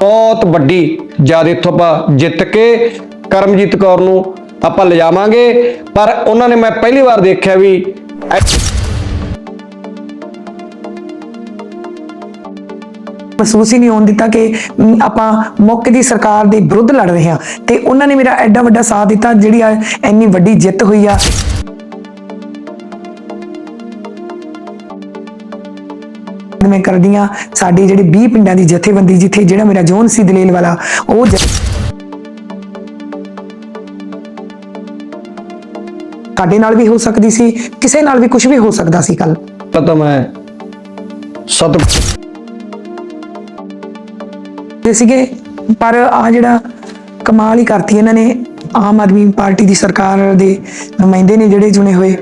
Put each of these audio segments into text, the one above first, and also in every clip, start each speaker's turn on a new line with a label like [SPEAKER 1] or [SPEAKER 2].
[SPEAKER 1] ਬਹੁਤ ਵੱਡੀ ਜਦ ਇੱਥੋਂ ਆਪਾਂ ਜਿੱਤ ਕੇ ਕਰਮਜੀਤ ਕੌਰ ਨੂੰ ਆਪਾਂ ਲਿਜਾਵਾਂਗੇ। ਪਰ ਉਹਨਾਂ ਨੇ ਮੈਂ ਪਹਿਲੀ ਵਾਰ ਦੇਖਿਆ ਵੀ
[SPEAKER 2] ਮਹਿਸੂਸ ਹੀ ਨਹੀਂ ਹੋਣ ਦਿੱਤਾ ਕਿ ਆਪਾਂ ਮੌਕੇ ਦੀ ਸਰਕਾਰ ਦੇ ਵਿਰੁੱਧ ਲੜ ਰਹੇ ਹਾਂ। ਤੇ ਉਹਨਾਂ ਨੇ ਮੇਰਾ ਐਡਾ ਵੱਡਾ ਸਾਥ ਦਿੱਤਾ ਜਿਹੜੀ ਆ ਇੰਨੀ ਵੱਡੀ ਜਿੱਤ ਹੋਈ ਆ। ਮੈਂ ਕਰਦੀ ਹਾਂ ਸਾਡੀ ਜਿਹੜੀ 20 ਪਿੰਡਾਂ ਦੀ ਜਥੇਬੰਦੀ ਜਿੱਥੇ ਜਿਹੜਾ ਮੇਰਾ ਜੋਨ ਸੀ ਦਲੇਲ ਵਾਲਾ ਉਹ ਸਾਡੇ ਨਾਲ ਵੀ ਹੋ ਸਕਦੀ ਸੀ ਕਿਸੇ ਨਾਲ ਵੀ ਕੁਝ ਵੀ ਹੋ ਸਕਦਾ ਸੀ ਕੱਲ
[SPEAKER 1] ਤਾਂ ਮੈਂ ਸਤ
[SPEAKER 2] ਦੇ ਸੀਗੇ ਪਰ ਆ ਜਿਹੜਾ ਕਮਾਲ ਹੀ ਕਰਤੀ ਇਹਨਾਂ ਨੇ ਆਮ ਆਦਮੀ ਪਾਰਟੀ ਦੀ ਸਰਕਾਰ ਦੇ ਨੁਮਾਇੰਦੇ ਨੇ ਜਿਹੜੇ ਚੁਣੇ ਹੋਏ।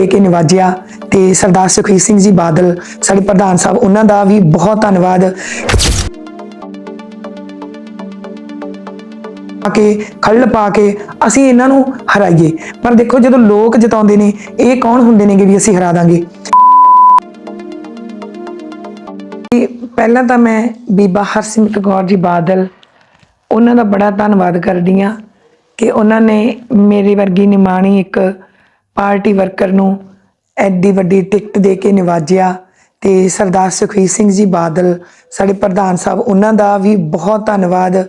[SPEAKER 2] ਇਹ ਕਿ ਨਿਵਾਜਿਆ। ਤੇ ਸਰਦਾਰ ਸੁਖਬੀਰ ਸਿੰਘ ਜੀ ਬਾਦਲ, ਸਾਡੇ ਪ੍ਰਧਾਨ ਸਾਹਿਬ, ਉਹਨਾਂ ਦਾ ਵੀ ਬਹੁਤ ਧੰਨਵਾਦ। ਆ ਕੇ, ਖੱਲ ਪਾ ਕੇ ਅਸੀਂ ਇਹਨਾਂ ਨੂੰ ਹਰਾਈਏ। ਪਰ ਦੇਖੋ, ਜਦੋਂ ਲੋਕ ਜਿਤਾਉਂਦੇ ਨੇ, ਇਹ ਕੌਣ ਹੁੰਦੇ ਨੇਗੇ ਵੀ ਅਸੀਂ ਹਰਾ ਦਾਂਗੇ? ਪਹਿਲਾਂ ਤਾਂ ਮੈਂ ਬੀਬਾ ਹਰਸਿਮਰਤ ਕੌਰ ਜੀ ਬਾਦਲ, ਉਹਨਾਂ ਦਾ ਬੜਾ ਧੰਨਵਾਦ ਕਰਦੀ ਆ ਕਿ ਉਹਨਾਂ ਨੇ ਮੇਰੇ ਵਰਗੀ ਨਿਮਾਣੀ ਇੱਕ ਪਾਰਟੀ ਵਰਕਰ ਨੂੰ ਐਡੀ ਵੱਡੀ ਟਿਕਟ ਦੇ ਕੇ ਨਿਵਾਜਿਆ ਤੇ ਸਰਦਾਰ ਸੁਖਬੀਰ ਸਿੰਘ ਜੀ ਬਾਦਲ, ਸਾਡੇ ਪ੍ਰਧਾਨ ਸਾਹਿਬ, ਉਹਨਾਂ ਦਾ ਵੀ ਬਹੁਤ ਧੰਨਵਾਦ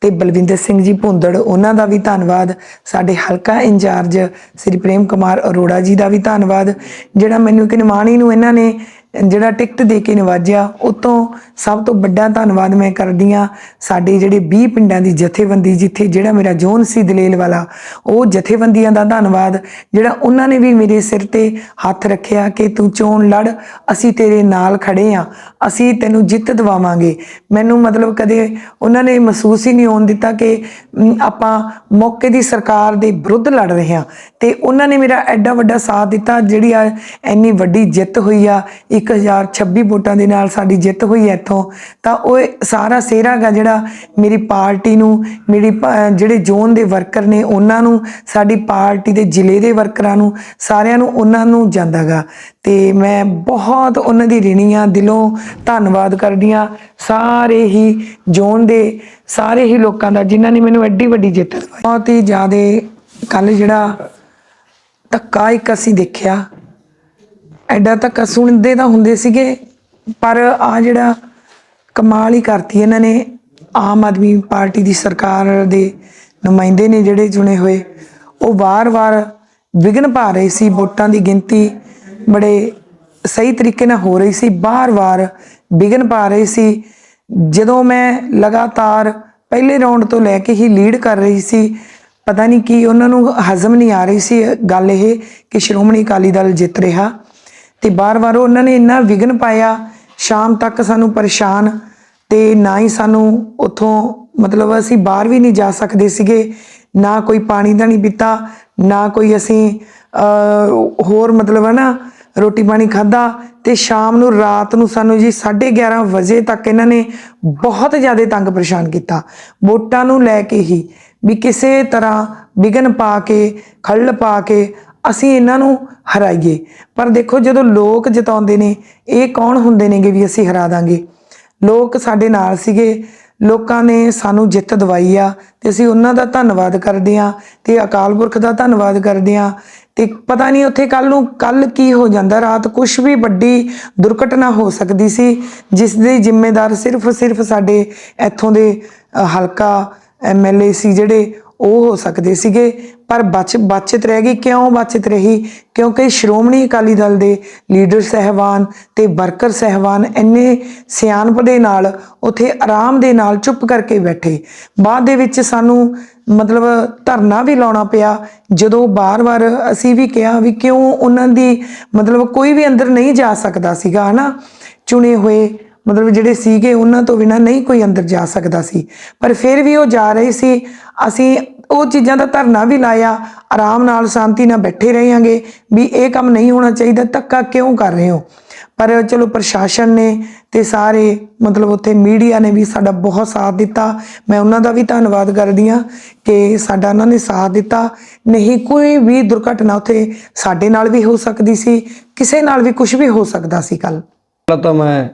[SPEAKER 2] ਤੇ ਬਲਵਿੰਦਰ ਸਿੰਘ ਜੀ ਭੁੰਦੜ, ਉਹਨਾਂ ਦਾ ਵੀ ਧੰਨਵਾਦ, ਸਾਡੇ ਹਲਕਾ ਇੰਚਾਰਜ ਸ੍ਰੀ ਪ੍ਰੇਮ ਕੁਮਾਰ ਅਰੋੜਾ ਜੀ ਦਾ ਵੀ ਧੰਨਵਾਦ, ਜਿਹੜਾ ਮੈਨੂੰ ਕਿ ਨਿਮਾਣੀ ਨੂੰ ਇਹਨਾਂ ਨੇ ਜਿਹੜਾ ਟਿਕਟ ਦੇ ਕੇ ਨਵਾਜਿਆ ਉਤੋਂ ਸਭ ਤੋਂ ਵੱਡਾ ਧੰਨਵਾਦ ਮੈਂ ਕਰਦੀ ਆ ਸਾਡੇ ਜਿਹੜੇ 20 ਪਿੰਡਾਂ ਦੀ ਜਥੇਬੰਦੀ ਜਿੱਥੇ ਜਿਹੜਾ ਮੇਰਾ ਜੋਨ ਸੀ ਦਲੇਲ ਵਾਲਾ, ਉਹ ਜਥੇਬੰਦੀਆਂ ਦਾ ਧੰਨਵਾਦ, ਜਿਹੜਾ ਉਹਨਾਂ ਨੇ ਵੀ ਮੇਰੇ ਸਿਰ ਤੇ ਹੱਥ ਰੱਖਿਆ ਕਿ ਤੂੰ ਚੋਣ ਲੜ, ਅਸੀਂ ਤੇਰੇ ਨਾਲ ਖੜੇ ਆ ਅਸੀਂ ਤੈਨੂੰ ਜਿੱਤ ਦਿਵਾਵਾਂਗੇ। ਮੈਨੂੰ ਮਤਲਬ ਕਦੇ ਉਹਨਾਂ ਨੇ ਮਹਿਸੂਸ ਹੀ ਨਹੀਂ ਹੋਣ ਦਿੱਤਾ ਕਿ ਆਪਾਂ ਮੌਕੇ ਦੀ ਸਰਕਾਰ ਦੇ ਵਿਰੁੱਧ ਲੜ ਰਹੇ ਹਾਂ। ਤੇ ਉਹਨਾਂ ਨੇ ਮੇਰਾ ਐਡਾ ਵੱਡਾ ਸਾਥ ਦਿੱਤਾ, ਜਿਹੜੀ ਆ ਇੰਨੀ ਵੱਡੀ ਜਿੱਤ ਹੋਈ ਆ 1026 ਵੋਟਾਂ ਦੇ ਨਾਲ ਸਾਡੀ ਜਿੱਤ ਹੋਈ ਹੈ ਇੱਥੋਂ, ਤਾਂ ਉਹ ਸਾਰਾ ਸਿਹਰਾ ਗਾ ਜਿਹੜਾ ਮੇਰੀ ਪਾਰਟੀ ਨੂੰ, ਮੇਰੀ ਜਿਹੜੇ ਜ਼ੋਨ ਦੇ ਵਰਕਰ ਨੇ ਉਹਨਾਂ ਨੂੰ, ਸਾਡੀ ਪਾਰਟੀ ਦੇ ਜ਼ਿਲ੍ਹੇ ਦੇ ਵਰਕਰਾਂ ਨੂੰ, ਸਾਰਿਆਂ ਨੂੰ, ਉਹਨਾਂ ਨੂੰ ਜਾਂਦਾਗਾ ਤੇ ਮੈਂ ਬਹੁਤ ਉਹਨਾਂ ਦੀ ਰਿਣੀ ਆ ਦਿਲੋਂ ਧੰਨਵਾਦ ਕਰਦੀ ਆ ਸਾਰੇ ਹੀ ਜ਼ੋਨ ਦੇ, ਸਾਰੇ ਹੀ ਲੋਕਾਂ ਦਾ ਜਿਨ੍ਹਾਂ ਨੇ ਮੈਨੂੰ ਐਡੀ ਵੱਡੀ ਜਿੱਤ ਦਿਵਾਈ। ਬਹੁਤ ਹੀ ਜ਼ਿਆਦਾ ਕੱਲ ਜਿਹੜਾ ਧੱਕਾ ਇੱਕ ਅਸੀਂ ਦੇਖਿਆ। ਐਡਾ ਧੱਕਾ ਸੁਣਦੇ ਤਾਂ ਹੁੰਦੇ ਸੀਗੇ, ਪਰ ਆ ਜਿਹੜਾ ਕਮਾਲ ਹੀ ਕਰਤੀ ਇਹਨਾਂ ਨੇ। ਆਮ ਆਦਮੀ ਪਾਰਟੀ ਦੀ ਸਰਕਾਰ ਦੇ ਨੁਮਾਇੰਦੇ ਨੇ ਜਿਹੜੇ ਚੁਣੇ ਹੋਏ, ਉਹ ਵਾਰ-ਵਾਰ ਵਿਘਨ ਪਾ ਰਹੇ ਸੀ, ਵੋਟਾਂ ਦੀ ਗਿਣਤੀ ਬੜੇ ਸਹੀ ਤਰੀਕੇ ਨਾਲ ਹੋ ਰਹੀ ਸੀ ਬਾਰ-ਬਾਰ ਵਿਘਨ ਪਾ ਰਹੇ ਸੀ। ਜਦੋਂ ਮੈਂ ਲਗਾਤਾਰ ਪਹਿਲੇ ਰਾਉਂਡ ਤੋਂ ਲੈ ਕੇ ਹੀ ਲੀਡ ਕਰ ਰਹੀ ਸੀ, ਪਤਾ ਨਹੀਂ ਕੀ ਉਹਨਾਂ ਨੂੰ ਹਜ਼ਮ ਨਹੀਂ ਆ ਰਹੀ ਸੀ। ਗੱਲ ਇਹ ਕਿ ਸ਼੍ਰੋਮਣੀ ਅਕਾਲੀ ਦਲ ਜਿੱਤ ਰਿਹਾ। ਤੇ ਬਾਰ-ਬਾਰ ਉਹਨਾਂ ਨੇ ਇੰਨਾ ਵਿਘਨ ਪਾਇਆ, ਸ਼ਾਮ ਤੱਕ ਸਾਨੂੰ ਪਰੇਸ਼ਾਨ ਤੇ ਨਾ ਹੀ ਸਾਨੂੰ ਉਥੋਂ ਮਤਲਬ ਅਸੀਂ ਬਾਹਰ ਵੀ ਨਹੀਂ ਜਾ ਸਕਦੇ ਸੀਗੇ, ਨਾ ਕੋਈ ਪਾਣੀ ਦਾ ਨਹੀਂ ਪੀਤਾ, ਨਾ ਕੋਈ ਅਸੀਂ ਹੋਰ ਮਤਲਬ ਹੈ ਨਾ ਰੋਟੀ ਪਾਣੀ ਖਾਦਾ ਤੇ ਸ਼ਾਮ ਨੂੰ ਰਾਤ ਨੂੰ ਸਾਨੂੰ ਜੀ 11:30 ਵਜੇ ਤੱਕ ਇਹਨਾਂ ਨੇ ਬਹੁਤ ਜ਼ਿਆਦਾ ਤੰਗ ਪਰੇਸ਼ਾਨ ਕੀਤਾ। ਵੋਟਾਂ ਨੂੰ ਲੈ ਕੇ ਹੀ ਵੀ ਕਿਸੇ ਤਰ੍ਹਾਂ ਵਿਘਨ ਪਾ ਕੇ, ਖੱਲ ਪਾ ਕੇ ਅਸੀਂ ਇਹਨਾਂ ਨੂੰ ਹਰਾਈਏ। ਪਰ ਦੇਖੋ ਜਦੋਂ ਲੋਕ ਜਿਤਾਉਂਦੇ ਨੇ ਇਹ ਕੌਣ ਹੁੰਦੇ ਨੇਗੇ ਵੀ ਅਸੀਂ ਹਰਾ ਦਾਂਗੇ? ਲੋਕ ਸਾਡੇ ਨਾਲ ਸੀਗੇ। ਲੋਕਾਂ ਨੇ ਸਾਨੂੰ ਜਿੱਤ ਦਵਾਈ ਆ ਤੇ ਅਸੀਂ ਉਹਨਾਂ ਦਾ ਧੰਨਵਾਦ ਕਰਦੇ ਆ ਤੇ ਅਕਾਲ ਪੁਰਖ ਦਾ ਧੰਨਵਾਦ ਕਰਦੇ ਆ ਤੇ ਪਤਾ ਨਹੀਂ ਉੱਥੇ ਕੱਲ ਨੂੰ ਕੱਲ ਕੀ ਹੋ ਜਾਂਦਾ। ਰਾਤ ਕੁਝ ਵੀ ਵੱਡੀ ਦੁਰਘਟਨਾ ਹੋ ਸਕਦੀ ਸੀ ਜਿਸ ਦੇ ਜ਼ਿੰਮੇਦਾਰ ਸਿਰਫ ਸਿਰਫ ਸਾਡੇ ਇੱਥੋਂ ਦੇ ਅ, ਹਲਕਾ ਐਮਐਲਏ ਸੀ ਜਿਹੜੇ ਉਹ ਹੋ ਸਕਦੇ ਸੀਗੇ, ਪਰ ਬਚ ਬਚਤ ਰਹਿ ਗਈ। ਕਿਉਂ ਬਚਤ ਰਹੀ? ਕਿਉਂਕਿ ਸ਼੍ਰੋਮਣੀ ਅਕਾਲੀ ਦਲ ਦੇ ਲੀਡਰ ਸਹਿਬਾਨ ਤੇ ਵਰਕਰ ਸਹਿਬਾਨ ਇੰਨੇ ਸਿਆਣਪ ਦੇ ਨਾਲ, ਉਥੇ ਆਰਾਮ ਦੇ ਨਾਲ ਚੁੱਪ ਕਰਕੇ ਬੈਠੇ। ਬਾਅਦ ਦੇ ਵਿੱਚ ਸਾਨੂੰ ਮਤਲਬ ਧਰਨਾ ਵੀ ਲਾਉਣਾ ਪਿਆ। ਜਦੋਂ ਬਾਰ-ਬਾਰ ਅਸੀਂ ਵੀ ਕਿਹਾ ਵੀ ਕਿਉਂ ਉਹਨਾਂ ਦੀ ਮਤਲਬ ਕੋਈ ਵੀ ਅੰਦਰ ਨਹੀਂ ਜਾ ਸਕਦਾ ਸੀਗਾ, ਹਨਾ? ਚੁਣੇ ਹੋਏ ਮਤਲਬ ਜਿਹੜੇ ਸੀਗੇ ਉਹਨਾਂ ਤੋਂ ਬਿਨਾ ਨਹੀਂ ਕੋਈ ਅੰਦਰ ਜਾ ਸਕਦਾ ਸੀ। ਪਰ ਫਿਰ ਵੀ ਉਹ ਜਾ ਰਹੀ ਸੀ। ਅਸੀਂ ਉਹ ਚੀਜ਼ਾਂ ਦਾ ਧਰਨਾ ਵੀ ਲਾਇਆ। ਆਰਾਮ ਨਾਲ ਸ਼ਾਂਤੀ ਨਾਲ ਬੈਠੇ ਰਹਾਂਗੇ ਵੀ ਇਹ ਕੰਮ ਨਹੀਂ ਹੋਣਾ ਚਾਹੀਦਾ, ਧੱਕਾ ਕਿਉਂ ਕਰ ਰਹੇ ਹੋ? ਪਰ ਚਲੋ ਪ੍ਰਸ਼ਾਸਨ ਨੇ ਤੇ ਸਾਰੇ ਮਤਲਬ ਉੱਥੇ ਮੀਡੀਆ ਨੇ ਵੀ ਸਾਡਾ ਬਹੁਤ ਸਾਥ ਦਿੱਤਾ। ਮੈਂ ਉਹਨਾਂ ਦਾ ਵੀ ਧੰਨਵਾਦ ਕਰਦੀ ਆ ਕਿ ਸਾਡਾ ਉਹਨਾਂ ਨੇ ਸਾਥ ਦਿੱਤਾ। ਨਹੀਂ ਕੋਈ ਵੀ ਦੁਰਘਟਨਾ ਉੱਥੇ ਸਾਡੇ ਨਾਲ ਵੀ ਹੋ ਸਕਦੀ ਸੀ। ਕਿਸੇ ਨਾਲ ਵੀ ਕੁਝ ਵੀ ਹੋ ਸਕਦਾ ਸੀ ਕੱਲ
[SPEAKER 1] ਤਾਂ ਮੈਂ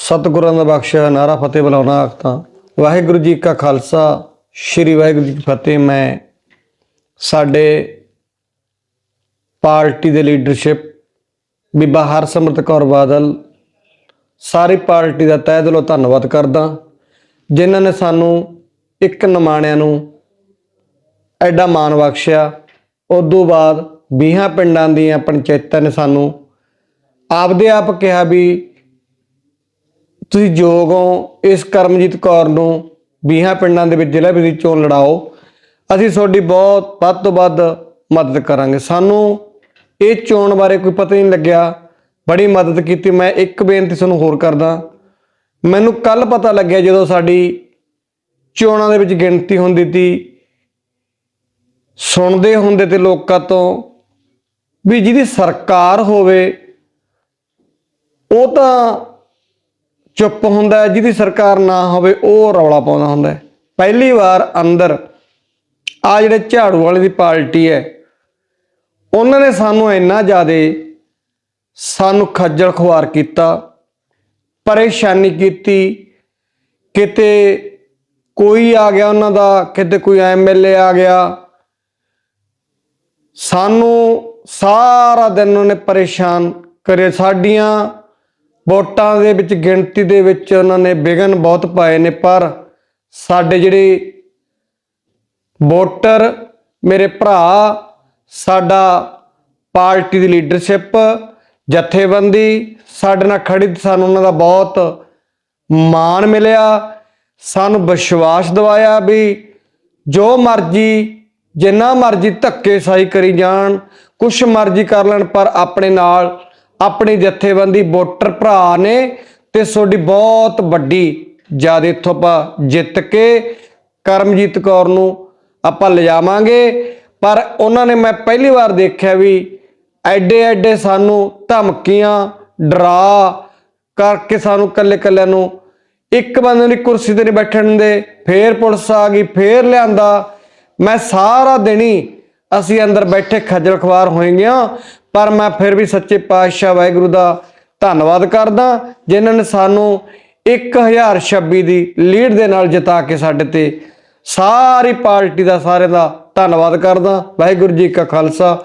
[SPEAKER 1] ਸਤਿਗੁਰਾਂ ਦਾ ਬਖਸ਼ਿਆ ਨਾਰਾ ਫਤਿਹ ਬੁਲਾਉਣਾ ਆਖਤਾਂ। ਵਾਹਿਗੁਰੂ ਜੀ ਕਾ ਖਾਲਸਾ, ਸ੍ਰੀ ਵਾਹਿਗੁਰੂ ਜੀ ਕੀ ਫਤਿਹ। ਮੈਂ ਸਾਡੇ ਪਾਰਟੀ ਦੇ ਲੀਡਰਸ਼ਿਪ, ਬੀਬਾ ਹਰਸਿਮਰਤ ਕੌਰ ਬਾਦਲ, ਸਾਰੀ ਪਾਰਟੀ ਦਾ ਤਹਿ ਦਿਲੋਂ ਧੰਨਵਾਦ ਕਰਦਾ, ਜਿਨ੍ਹਾਂ ਨੇ ਸਾਨੂੰ ਇੱਕ ਨਿਮਾਣਿਆਂ ਨੂੰ ਐਡਾ ਮਾਣ ਬਖਸ਼ਿਆ। ਉਦੋਂ ਬਾਅਦ 20 ਪਿੰਡਾਂ ਦੀਆਂ ਪੰਚਾਇਤਾਂ ਨੇ ਸਾਨੂੰ ਆਪਦੇ ਆਪ ਕਿਹਾ ਵੀ ਤੁਸੀਂ ਯੋਗ ਹੋ, ਇਸ ਕਰਮਜੀਤ ਕੌਰ ਨੂੰ 20 ਪਿੰਡਾਂ ਦੇ ਵਿੱਚ ਜ਼ਿਲ੍ਹਾ ਵਿਧੀ ਚੋਣ ਲੜਾਓ। ਅਸੀਂ ਤੁਹਾਡੀ ਬਹੁਤ, ਵੱਧ ਤੋਂ ਵੱਧ ਮਦਦ ਕਰਾਂਗੇ। ਸਾਨੂੰ ਇਹ ਚੋਣ ਬਾਰੇ ਕੋਈ ਪਤਾ ਹੀ ਨਹੀਂ ਲੱਗਿਆ। ਬੜੀ ਮਦਦ ਕੀਤੀ। ਮੈਂ ਇੱਕ ਬੇਨਤੀ ਤੁਹਾਨੂੰ ਹੋਰ ਕਰਦਾ। ਮੈਨੂੰ ਕੱਲ ਪਤਾ ਲੱਗਿਆ ਜਦੋਂ ਸਾਡੀ ਚੋਣਾਂ ਦੇ ਵਿੱਚ ਗਿਣਤੀ ਹੁੰਦੀ ਸੀ। ਸੁਣਦੇ ਹੁੰਦੇ ਤੇ ਲੋਕਾਂ ਤੋਂ ਵੀ ਜਿਹਦੀ ਸਰਕਾਰ ਹੋਵੇ, ਉਹ ਤਾਂ ਚੁੱਪ ਹੁੰਦਾ ਹੈ, ਜਿਹਦੀ ਸਰਕਾਰ ਨਾ ਹੋਵੇ, ਉਹ ਰੌਲਾ ਪਾਉਂਦਾ ਹੁੰਦਾ ਹੈ। ਪਹਿਲੀ ਵਾਰ ਅੰਦਰ ਆ ਜਿਹੜੇ ਝਾੜੂ ਵਾਲੇ ਦੀ ਪਾਰਟੀ ਹੈ, ਉਹਨਾਂ ਨੇ ਸਾਨੂੰ ਇੰਨਾ ਜ਼ਿਆਦਾ ਸਾਨੂੰ ਖੱਜਲ ਖੁਆਰ ਕੀਤਾ, ਪਰੇਸ਼ਾਨੀ ਕੀਤੀ, ਕਿਤੇ ਕੋਈ ਆ ਗਿਆ ਉਹਨਾਂ ਦਾ, ਕਿਤੇ ਕੋਈ ਐਮਐਲਏ ਆ ਗਿਆ। ਸਾਨੂੰ ਸਾਰਾ ਦਿਨ ਉਹਨੇ ਪਰੇਸ਼ਾਨ ਕਰੇ ਸਾਡੀਆਂ ਵੋਟਾਂ ਦੇ ਵਿੱਚ ਗਿਣਤੀ ਦੇ ਵਿੱਚ ਉਹਨਾਂ ਨੇ ਵਿਘਨ ਬਹੁਤ ਪਾਏ ਨੇ, ਪਰ ਸਾਡੇ ਜਿਹੜੇ ਵੋਟਰ ਮੇਰੇ ਭਰਾ, ਸਾਡਾ ਪਾਰਟੀ ਦੀ ਲੀਡਰਸ਼ਿਪ, ਜਥੇਬੰਦੀ, ਸਾਡੇ ਨਾਲ ਖੜੀ ਸਾਨੂੰ ਉਹਨਾਂ ਦਾ ਬਹੁਤ ਮਾਣ ਮਿਲਿਆ, ਸਾਨੂੰ ਵਿਸ਼ਵਾਸ ਦਿਵਾਇਆ ਵੀ ਜੋ ਮਰਜ਼ੀ, ਜਿੰਨਾ ਮਰਜ਼ੀ ਧੱਕੇ ਸਾਈ ਕਰੀ ਜਾਣ, ਕੁਛ ਮਰਜ਼ੀ ਕਰ ਲੈਣ, ਪਰ ਆਪਣੇ ਨਾਲ ਆਪਣੀ ਜਥੇਬੰਦੀ ਵੋਟਰ ਭਰਾ ਨੇ ਤੇ ਤੁਹਾਡੀ ਬਹੁਤ ਵੱਡੀ ਜ਼ਿਆਦਾ ਇੱਥੋਂ ਆਪਾਂ ਜਿੱਤ ਕੇ ਕਰਮਜੀਤ ਕੌਰ ਨੂੰ ਆਪਾਂ ਲਿਜਾਵਾਂਗੇ। ਪਰ ਉਹਨਾਂ ਨੇ ਮੈਂ ਪਹਿਲੀ ਵਾਰ ਦੇਖਿਆ ਵੀ ਐਡੇ ਐਡੇ ਸਾਨੂੰ ਧਮਕੀਆਂ, ਡਰਾ ਕਰਕੇ ਸਾਨੂੰ ਕੱਲੇ ਕੱਲਿਆਂ ਨੂੰ ਇੱਕ ਬੰਦੇ ਨੂੰ ਕੁਰਸੀ ਤੇ ਨਹੀਂ ਬੈਠਣ ਦੇ ਫੇਰ ਪੁਲਿਸ ਆ ਗਈ, ਫੇਰ ਲਿਆਂਦਾ। ਮੈਂ ਸਾਰਾ ਦਿਨ ਹੀ ਅਸੀਂ ਅੰਦਰ ਬੈਠੇ ਖੱਜਲ ਖਵਾਰ ਹੋਏ ਗਿਆ ਪਰ ਮੈਂ ਫਿਰ ਵੀ ਸੱਚੇ ਪਾਤਸ਼ਾਹ ਵਾਹਿਗੁਰੂ ਦਾ ਧੰਨਵਾਦ ਕਰਦਾ, ਜਿਨ੍ਹਾਂ ਨੇ ਸਾਨੂੰ 1026 ਦੀ ਲੀਡ ਦੇ ਨਾਲ ਜਿਤਾ ਕੇ ਸਾਡੇ ਤੇ ਸਾਰੀ ਪਾਰਟੀ ਦਾ ਸਾਰਿਆਂ ਦਾ ਧੰਨਵਾਦ ਕਰਦਾ। ਵਾਹਿਗੁਰੂ ਜੀ ਕਾ ਖਾਲਸਾ।